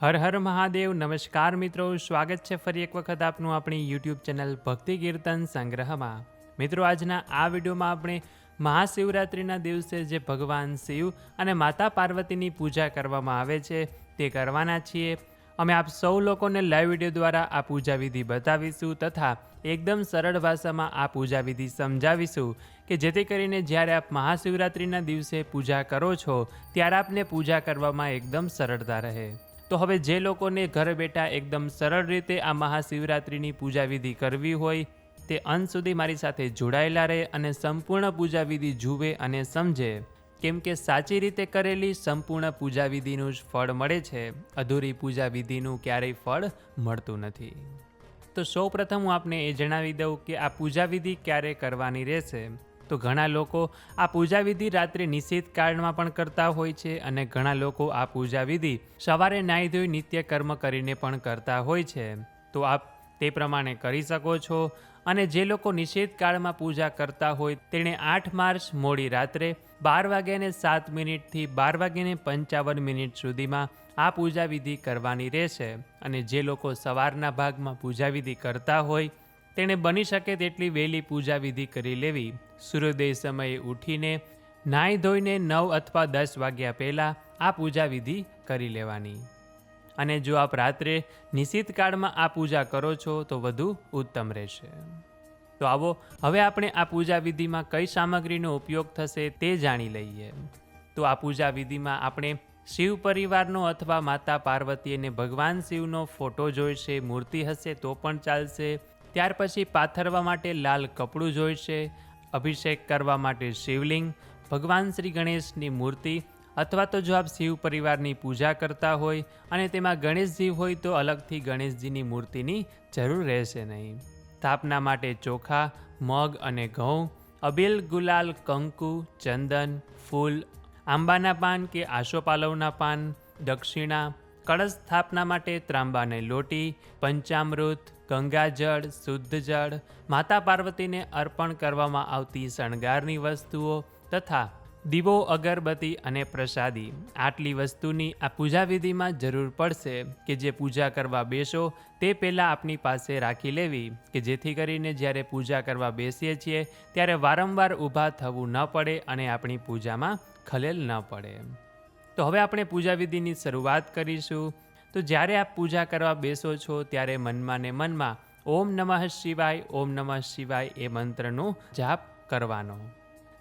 હર હર મહાદેવ, નમસ્કાર મિત્રો. સ્વાગત છે ફરી એક વખત આપનું આપણી યુટ્યુબ ચેનલ ભક્તિ કીર્તન સંગ્રહમાં. મિત્રો, આજના આ વિડીયોમાં આપણે મહાશિવરાત્રિના દિવસે જે ભગવાન શિવ અને માતા પાર્વતીની પૂજા કરવામાં આવે છે, તે કરવાના છીએ. અમે આપ સૌ લોકોને લાઈવ વીડિયો દ્વારા આ પૂજા વિધિ બતાવીશું તથા એકદમ સરળ ભાષામાં આ પૂજા વિધિ સમજાવીશું કે જેથી કરીને જ્યારે આપ મહાશિવરાત્રિના દિવસે પૂજા કરો છો, ત્યારે આપને પૂજા કરવામાં એકદમ સરળતા રહે. તો હવે જે લોકોને ઘરે બેઠા એકદમ સરળ રીતે આ મહાશિવરાત્રિની પૂજા વિધિ કરવી હોય, તે અંત સુધી મારી સાથે જોડાયેલા રહે અને સંપૂર્ણ પૂજા વિધિ જુએ અને સમજે. કેમ કે સાચી રીતે કરેલી સંપૂર્ણ પૂજા વિધિનું જ ફળ મળે છે. અધૂરી પૂજા વિધિનું ક્યારેય ફળ મળતું નથી. તો સૌ પ્રથમ હું આપને એ જણાવી દઉં કે આ પૂજા વિધિ ક્યારે કરવાની રહેશે. તો ઘણા લોકો આ પૂજા વિધિ રાત્રે નિશ્ચિત કાળમાં પણ કરતા હોય છે અને ઘણા લોકો આ પૂજા વિધિ સવારે નાહી ધોઈ નિત્ય કર્મ કરીને પણ કરતા હોય છે. તો આપ તે પ્રમાણે કરી શકો છો. અને જે લોકો નિષેધ કાળમાં પૂજા કરતા હોય તેણે આઠ માર્ચ મોડી રાત્રે બાર વાગ્યાને સાત મિનિટથી બાર વાગ્યાને પંચાવન મિનિટ સુધીમાં આ પૂજાવિધિ કરવાની રહેશે. અને જે લોકો સવારના ભાગમાં પૂજાવિધિ કરતા હોય તેણે બની શકે તેટલી વહેલી પૂજા વિધિ કરી લેવી. સૂર્યોદય સમયે ઉઠીને નાહી ધોઈને નવ અથવા દસ વાગ્યા પહેલાં આ પૂજા વિધિ કરી લેવાની. અને જો આપ રાત્રે નિશ્ચિત કાળમાં આ પૂજા કરો છો, તો વધુ ઉત્તમ રહેશે. તો આવો, હવે આપણે આ પૂજા વિધિમાં કઈ સામગ્રીનો ઉપયોગ થશે તે જાણી લઈએ. તો આ પૂજા વિધિમાં આપણે શિવ પરિવારનો અથવા માતા પાર્વતી અને ભગવાન શિવનો ફોટો જોઈશે, મૂર્તિ હશે તો પણ ચાલશે. ત્યાર પછી પાથરવા માટે લાલ કપડું જોઈશે, અભિષેક કરવા માટે શિવલિંગ, ભગવાન શ્રી ગણેશની મૂર્તિ અથવા તો જો આપ શિવ પરિવારની પૂજા કરતા હોય અને તેમાં ગણેશજી હોય તો અલગથી ગણેશજીની મૂર્તિની જરૂર રહેશે નહીં. સ્થાપના માટે ચોખા, મગ અને ઘઉં, અબીલ, ગુલાલ, કંકુ, ચંદન, ફૂલ, આંબાના પાન કે આશોપાલવના પાન, દક્ષિણા, કળશ સ્થાપના માટે ત્રાંબાને લોટી, પંચામૃત ગંગાજળ, શુદ્ધ જળ, માતા પાર્વતીને અર્પણ કરવામાં આવતી શણગારની વસ્તુઓ તથા દીવો, અગરબત્તી અને પ્રસાદી. આટલી વસ્તુની આ પૂજાવિધિમાં જરૂર પડશે કે જે પૂજા કરવા બેસો તે પહેલાં આપની પાસે રાખી લેવી, કે જેથી કરીને જ્યારે પૂજા કરવા બેસીએ છીએ ત્યારે વારંવાર ઊભા થવું ન પડે અને આપણી પૂજામાં ખલેલ ન પડે. તો હવે આપણે પૂજા વિધિની શરૂઆત કરીશું. તો જ્યારે આપ પૂજા કરવા બેસો છો ત્યારે મનમાં ને મનમાં ઓમ નમઃ શિવાય, ઓમ નમઃ શિવાય એ મંત્રનો જાપ કરવાનો.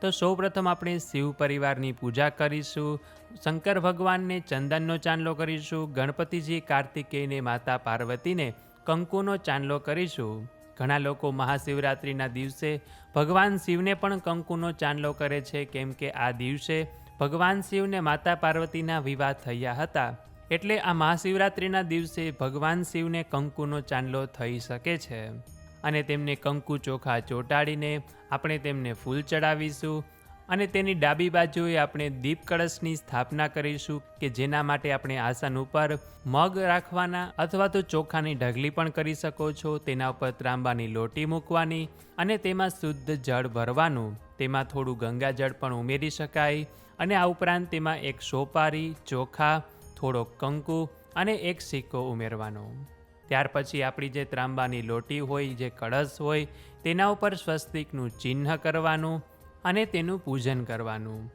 તો સૌપ્રથમ આપણે શિવ પરિવારની પૂજા કરીશું, શંકર ભગવાનને ચંદનનો ચાંદલો કરીશું, ગણપતિજી કાર્તિકેયને માતા પાર્વતીને કંકુનો ચાંદલો કરીશું. ઘણા લોકો મહાશિવરાત્રિના દિવસે ભગવાન શિવને પણ કંકુનો ચાંદલો કરે છે, કેમ કે આ દિવસે ભગવાન શિવને માતા પાર્વતીના વિવાહ થયા હતા. એટલે આ મહાશિવરાત્રિના દિવસે ભગવાન શિવને કંકુનો ચાંદલો થઈ શકે છે. અને તેમને કંકુ ચોખા ચોંટાડીને આપણે તેમને ફૂલ ચડાવીશું. અને તેની ડાબી બાજુએ આપણે દીપ કળશની સ્થાપના કરીશું કે જેના માટે આપણે આસન ઉપર મગ રાખવાના અથવા તો ચોખાની ઢગલી પણ કરી શકો છો. તેના ઉપર ત્રાંબાની લોટી મૂકવાની અને તેમાં શુદ્ધ જળ ભરવાનું. તેમાં થોડું ગંગાજળ પણ ઉમેરી શકાય. અને આ ઉપરાંત તેમાં એક સોપારી, ચોખા થોડો કંકુ અને એક સિક્કો ઉમેરવાનો. ત્યાર પછી આપણી જે ત્રાંબાની લોટી હોય, જે કળશ હોય, તેના ઉપર સ્વસ્તિકનું ચિહ્ન કરવાનું અને તેનું પૂજન કરવાનું.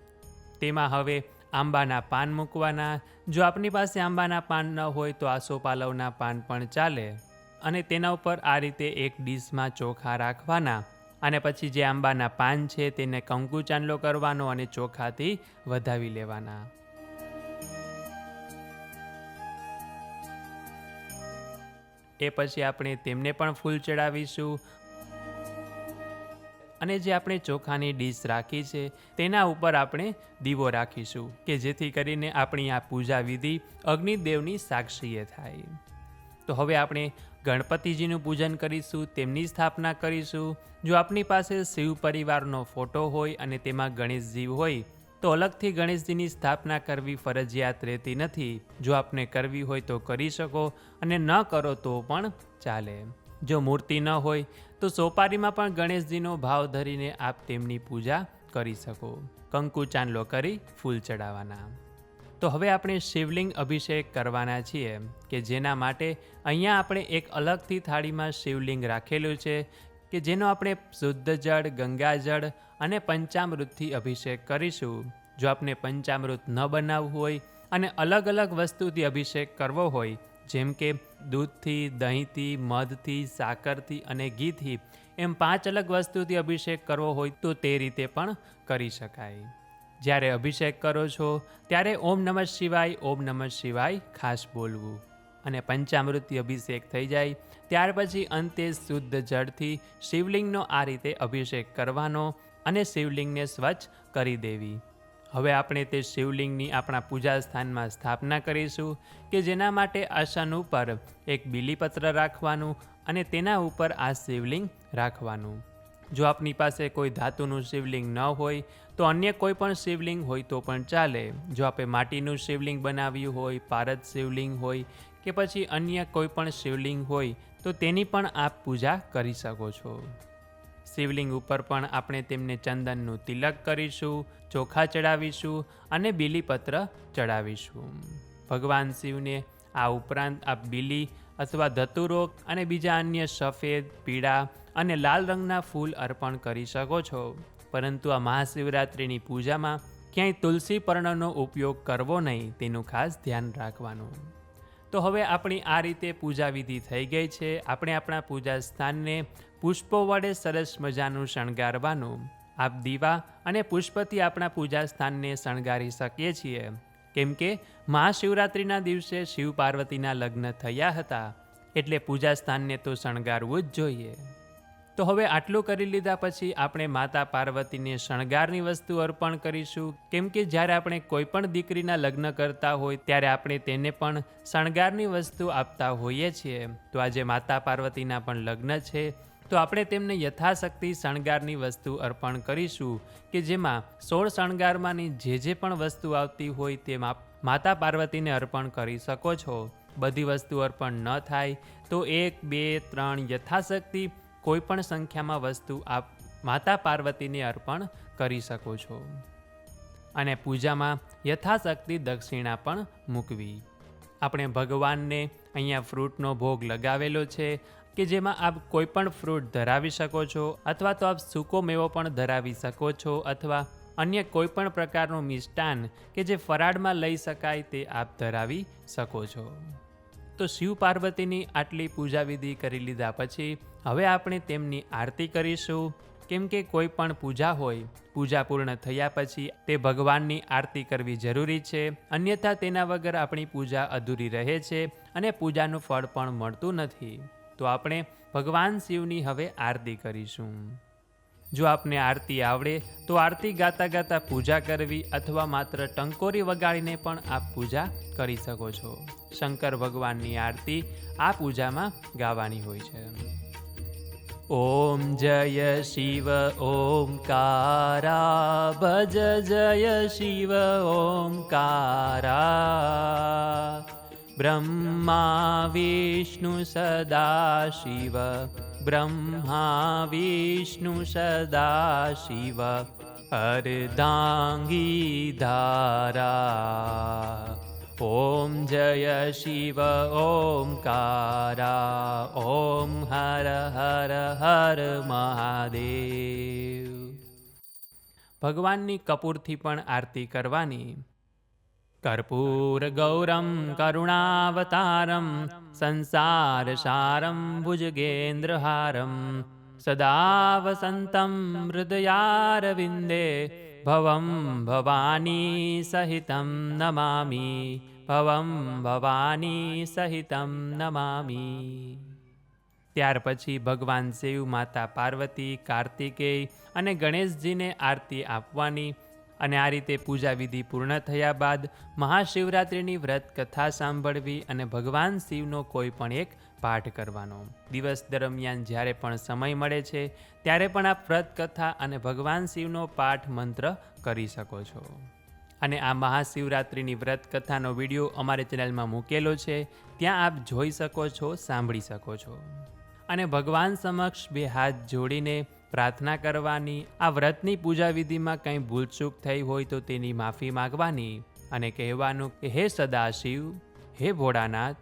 તેમાં હવે આંબાના પાન મૂકવાના. જો આપની પાસે આંબાના પાન ન હોય, તો આસોપાલવના પાન પણ ચાલે. અને તેના ઉપર આ રીતે એક ડીશમાં ચોખા રાખવાના. અને પછી જે આંબાના પાન છે, તેને કંકુ ચાંદલો કરવાનો અને ચોખાથી વધાવી લેવાના. એ પછી આપણે તેમને પણ ફૂલ ચડાવીશું. અને જે આપણે ચોખાની ડીશ રાખી છે, તેના ઉપર આપણે દીવો રાખીશું, કે જેથી કરીને આપણી આ પૂજા વિધિ અગ્નિદેવની સાક્ષીએ થાય. તો હવે આપણે ગણપતિજીનું પૂજન કરીશું, તેમની સ્થાપના કરીશું. જો આપની પાસે શિવ પરિવારનો ફોટો હોય અને તેમાં ગણેશજી હોય તો અલગથી ગણેશજીની સ્થાપના કરવી ફરજિયાત રહેતી નથી. જો આપને કરવી હોય તો કરી શકો અને ન કરો તો પણ ચાલે. જો મૂર્તિ ન હોય, તો સોપારીમાં પણ ગણેશજીનો ભાવ ધરીને આપ તેમની પૂજા કરી શકો. કંકુ ચાંદલો કરી ફૂલ ચડાવવાના. તો હવે આપણે શિવલિંગ અભિષેક કરવાના છીએ, કે જેના માટે અહીંયા આપણે એક અલગથી થાળીમાં શિવલિંગ રાખેલું છે કે જેનો આપણે શુદ્ધ જળ ગંગાજળ અને પંચામૃતથી અભિષેક કરીશું. જો આપણે પંચામૃત ન બનાવવું હોય અને અલગ અલગ વસ્તુથી અભિષેક કરવો હોય, જેમ કે દૂધથી, દહીંથી, મધથી, સાકરથી અને ઘીથી, એમ પાંચ અલગ વસ્તુથી અભિષેક કરવો હોય તો તે રીતે પણ કરી શકાય. જ્યારે અભિષેક કરો છો, ત્યારે ઓમ નમઃ શિવાય, ઓમ નમઃ શિવાય ખાસ બોલવું. અને પંચામૃતથી અભિષેક થઈ જાય. ત્યાર પછી અંતે શુદ્ધ જળથી શિવલિંગનો આ રીતે અભિષેક કરવાનો અને શિવલિંગને સ્વચ્છ કરી દેવી. હવે આપણે તે શિવલિંગની આપણા પૂજા સ્થાનમાં સ્થાપના કરીશું કે જેના માટે આસન ઉપર એક બીલીપત્ર રાખવાનું અને તેના ઉપર આ શિવલિંગ રાખવાનું. જો આપની પાસે કોઈ ધાતુનું શિવલિંગ ન હોય, તો અન્ય કોઈ પણ શિવલિંગ હોય તો પણ ચાલે. જો આપણે માટીનું શિવલિંગ બનાવ્યું હોય, પારદ શિવલિંગ હોય કે પછી અન્ય કોઈ પણ શિવલિંગ હોય, તો તેની પણ આપ પૂજા કરી શકો છો. શિવલિંગ ઉપર પણ આપણે તેમને ચંદનનું તિલક કરીશું, ચોખા ચડાવીશું અને બીલીપત્ર ચડાવીશું. ભગવાન શિવને આ ઉપરાંત આપ બીલી અથવા ધતુરોગ અને બીજા અન્ય સફેદ, પીળા અને લાલ રંગના ફૂલ અર્પણ કરી શકો છો. પરંતુ આ મહાશિવરાત્રિની પૂજામાં ક્યાંય તુલસી પર્ણનો ઉપયોગ કરવો નહીં, તેનું ખાસ ધ્યાન રાખવાનું. તો હવે આપણી આ રીતે પૂજા વિધિ થઈ ગઈ છે. આપણે આપણા પૂજા સ્થાનને પુષ્પો વડે સરસ મજાનું શણગારવાનું. આપ દીવા અને પુષ્પથી આપણા પૂજા સ્થાનને શણગારી શકીએ છીએ. કેમ કે મહાશિવરાત્રિના દિવસે શિવ પાર્વતીના લગ્ન થયા હતા. એટલે પૂજા સ્થાનને તો શણગારવું જ જોઈએ. તો હવે આટલું કરી લીધા પછી આપણે માતા પાર્વતીને શણગારની વસ્તુ અર્પણ કરીશું. કેમ કે જ્યારે આપણે કોઈ પણ દીકરીના લગ્ન કરતા હોય, ત્યારે આપણે તેને પણ શણગારની વસ્તુ આપતા હોઈએ છીએ. તો આજે માતા પાર્વતીના પણ લગ્ન છે. તો આપણે તેમને યથાશક્તિ શણગારની વસ્તુ અર્પણ કરીશું કે જેમાં સોળ શણગારમાંની જે જે પણ વસ્તુ આવતી હોય તેમાં માતા પાર્વતીને અર્પણ કરી શકો છો. બધી વસ્તુ અર્પણ ન થાય તો એક, બે, ત્રણ યથાશક્તિ કોઈ પણ સંખ્યામાં વસ્તુ આપ માતા પાર્વતીને અર્પણ કરી શકો છો. અને પૂજામાં યથાશક્તિ દક્ષિણા પણ મૂકવી. આપણે ભગવાનને અહીંયા ફ્રૂટનો ભોગ લગાવેલો છે કે જેમાં આપ કોઈ પણ ફ્રૂટ ધરાવી શકો છો અથવા તો આપ સૂકો મેવો પણ ધરાવી શકો છો અથવા અન્ય કોઈ પણ પ્રકારનું મિષ્ટાન કે જે ફરાળમાં લઈ શકાય તે આપ ધરાવી શકો છો. તો શિવ પાર્વતીની આટલી પૂજા વિધિ કરી લીધા પછી હવે આપણે તેમની આરતી કરીશું. કેમ કે કોઈ પણ પૂજા હોય, પૂજા પૂર્ણ થયા પછી તે ભગવાનની આરતી કરવી જરૂરી છે. અન્યથા તેના વગર આપણી પૂજા અધૂરી રહે છે અને પૂજાનું ફળ પણ મળતું નથી. તો આપણે ભગવાન શિવની હવે આરતી કરીશું. જો આપને આરતી આવડે, તો આરતી ગાતા ગાતા પૂજા કરવી અથવા માત્ર ટંકોરી વગાડીને પણ આપ પૂજા કરી શકો છો. શંકર ભગવાનની આરતી આ પૂજામાં ગાવાની હોય છે. ॐ जय शिव ॐ भज जय शिव ॐ ब्रह्मा विष्णु सदा शिव। ब्रह्मा विष्णु सदा शिव। हरदाङ्गी धारा। ઓમ જય શિવ ઓમકારા ઓમ હર હર હર મહાદેવ ભગવાનની કપૂરથી પણ આરતી કરવાની કર્પૂર ગૌરમ કરુણાવતારમ સંસાર સારમ ભુજગેન્દ્રહારમ સદા ભવમ ભવાની સહિતમ નમામિ ભવમ ભવાની સહિતમ નમામિ ત્યાર પછી ભગવાન શિવ માતા પાર્વતી કાર્તિકેય અને ગણેશજીને આરતી આપવાની અને આ રીતે પૂજા વિધિ પૂર્ણ થયા બાદ મહાશિવરાત્રિની વ્રત કથા સાંભળવી અને ભગવાન શિવનો કોઈ પણ એક પાઠ કરવાનો. દિવસ દરમિયાન જ્યારે પણ સમય મળે છે, ત્યારે પણ આપ વ્રત કથા અને ભગવાન શિવનો પાઠ મંત્ર કરી શકો છો. અને આ મહાશિવરાત્રિની વ્રત કથાનો વીડિયો અમારી ચેનલમાં મૂકેલો છે, ત્યાં આપ જોઈ શકો છો, સાંભળી શકો છો. અને ભગવાન સમક્ષ બે હાથ જોડીને પ્રાર્થના કરવાની, આ વ્રતની પૂજા વિધિમાં કંઈ ભૂલચૂક થઈ હોય તો તેની માફી માગવાની અને કહેવાનું કે, હે સદાશિવ, હે ભોળાનાથ,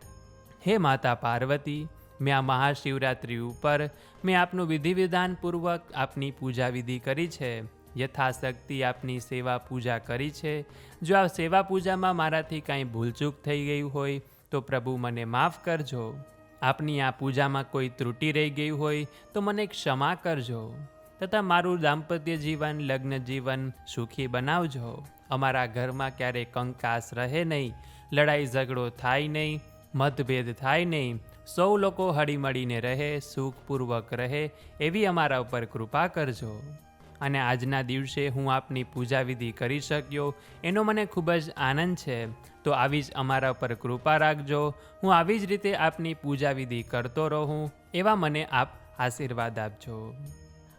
હે માતા પાર્વતી, મેં આ મહાશિવરાત્રિ ઉપર મેં આપનું વિધિ વિધાનપૂર્વક આપની પૂજા વિધિ કરી છે. યથાશક્તિ આપની સેવા પૂજા કરી છે. જો આ સેવા પૂજામાં મારાથી કાંઈ ભૂલચૂક થઈ ગયું હોય તો પ્રભુ મને માફ કરજો. આપની આ પૂજામાં કોઈ ત્રુટિ રહી ગઈ હોય તો મને ક્ષમા કરજો. તથા મારું દાંપત્ય જીવન, લગ્ન જીવન સુખી બનાવજો. અમારા ઘરમાં ક્યારેય કંકાસ રહે નહીં, લડાઈ ઝઘડો થાય નહીં, મતભેદ થાય નહીં. સૌ લોકો હળીમળીને રહે, સુખપૂર્વક રહે, એવી અમારા ઉપર કૃપા કરજો. અને આજના દિવસે હું આપની પૂજા વિધિ કરી શક્યો, એનો મને ખૂબ જ આનંદ છે. તો આવી જ અમારા પર કૃપા રાખજો. હું આવી જ રીતે આપની પૂજા વિધિ કરતો રહું, એવા મને આપ આશીર્વાદ આપજો.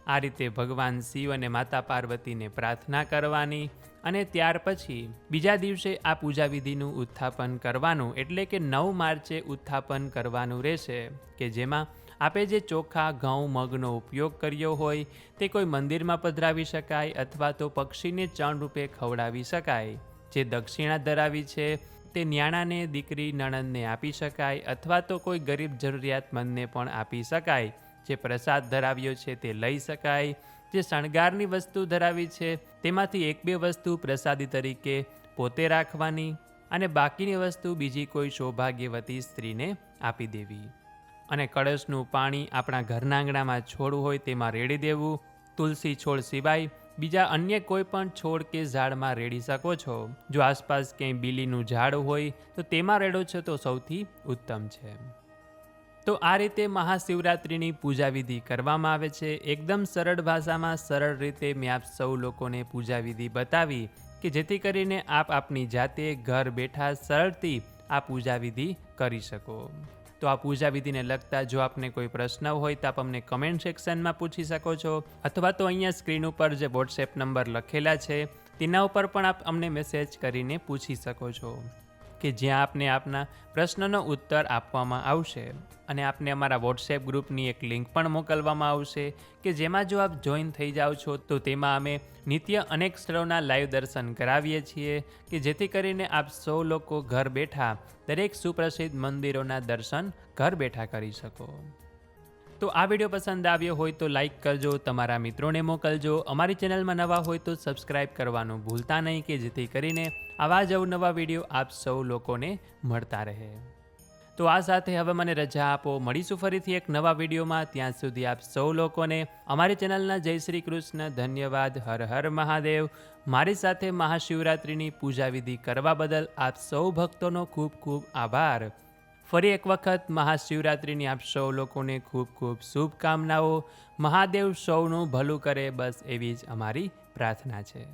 આ રીતે ભગવાન શિવ અને માતા પાર્વતીને પ્રાર્થના કરવાની અને ત્યાર પછી બીજા દિવસે આ પૂજા વિધિનું ઉત્થાપન કરવાનું એટલે કે નવ માર્ચે ઉત્થાપન કરવાનું રહેશે, કે જેમાં આપે જે ચોખા, ઘઉં, મગનો ઉપયોગ કર્યો હોય તે કોઈ મંદિરમાં પધરાવી શકાય અથવા તો પક્ષીને ચણ રૂપે ખવડાવી શકાય. જે દક્ષિણા ધરાવી છે, તે ન્યાણાને, દીકરી નણંદને આપી શકાય અથવા તો કોઈ ગરીબ જરૂરિયાતમંદને પણ આપી શકાય. જે પ્રસાદ ધરાવ્યો છે તે લઈ શકાય. જે શણગારની વસ્તુ ધરાવી છે, તેમાંથી એક બે વસ્તુ પ્રસાદી તરીકે પોતે રાખવાની અને બાકીની વસ્તુ બીજી કોઈ સૌભાગ્યવતી સ્ત્રીને આપી દેવી. અને કળશનું પાણી આપણા ઘરના આંગણામાં છોડ હોય તેમાં રેડી દેવું, તુલસી છોડ સિવાય બીજા અન્ય કોઈ પણ છોડ કે ઝાડમાં રેડી શકો છો. જો આસપાસ ક્યાંય બીલીનું ઝાડ હોય તો તેમાં રેડો છો તો સૌથી ઉત્તમ છે. તો આ રીતે મહાશિવરાત્રિની પૂજા વિધિ કરવામાં આવે છે. એકદમ સરળ ભાષામાં સરળ રીતે મેં આપ સૌ લોકોને પૂજા વિધિ બતાવી કે જેથી કરીને આપ આપની જાતે ઘર બેઠા સરળથી આ પૂજા વિધિ કરી શકો. તો આ પૂજા વિધિને લગતા જો આપને કોઈ પ્રશ્ન હોય તો આપ અમને કમેન્ટ સેક્શનમાં પૂછી શકો છો. અથવા તો અહીંયા સ્ક્રીન ઉપર જે વોટ્સએપ નંબર લખેલા છે, તેના ઉપર પણ આપ અમને મેસેજ કરીને પૂછી શકો છો કે જ્યાં આપને આપના પ્રશ્નનો ઉત્તર આપવામાં આવશે. અને આપને અમારા વોટ્સએપ ગ્રુપની એક લિંક પણ મોકલવામાં આવશે કે જેમાં જો આપ જોઈન થઈ જાઓ છો, તો તેમાં અમે નિત્ય અનેક સ્થળોના લાઈવ દર્શન કરાવીએ છીએ કે જેથી કરીને આપ સૌ લોકો ઘર બેઠા દરેક સુપ્રસિદ્ધ મંદિરોના દર્શન ઘર બેઠા કરી શકો. તો આ વીડિયો પસંદ આવ્યો હોય તો લાઈક કરજો, તમારા મિત્રોને મોકલજો. અમારી ચેનલમાં નવા હોય તો સબસ્ક્રાઈબ કરવાનું ભૂલતા નહીં કે જેથી કરીને આવા જ અવનવા વીડિયો આપ સૌ લોકોને મળતા રહે. તો આ સાથે હવે મને રજા આપો. મળીશું ફરીથી એક નવા વિડીયોમાં. ત્યાં સુધી આપ સૌ લોકોને અમારી ચેનલના જય શ્રી કૃષ્ણ. ધન્યવાદ. હર હર મહાદેવ. મારી સાથે મહાશિવરાત્રિની પૂજા વિધિ કરવા બદલ આપ સૌ ભક્તોનો ખૂબ ખૂબ આભાર. ફરી એક વખત મહાશિવરાત્રિની આપ સૌ લોકોને ખૂબ ખૂબ શુભકામનાઓ. મહાદેવ સૌનું ભલું કરે બસ એવી જ અમારી પ્રાર્થના છે.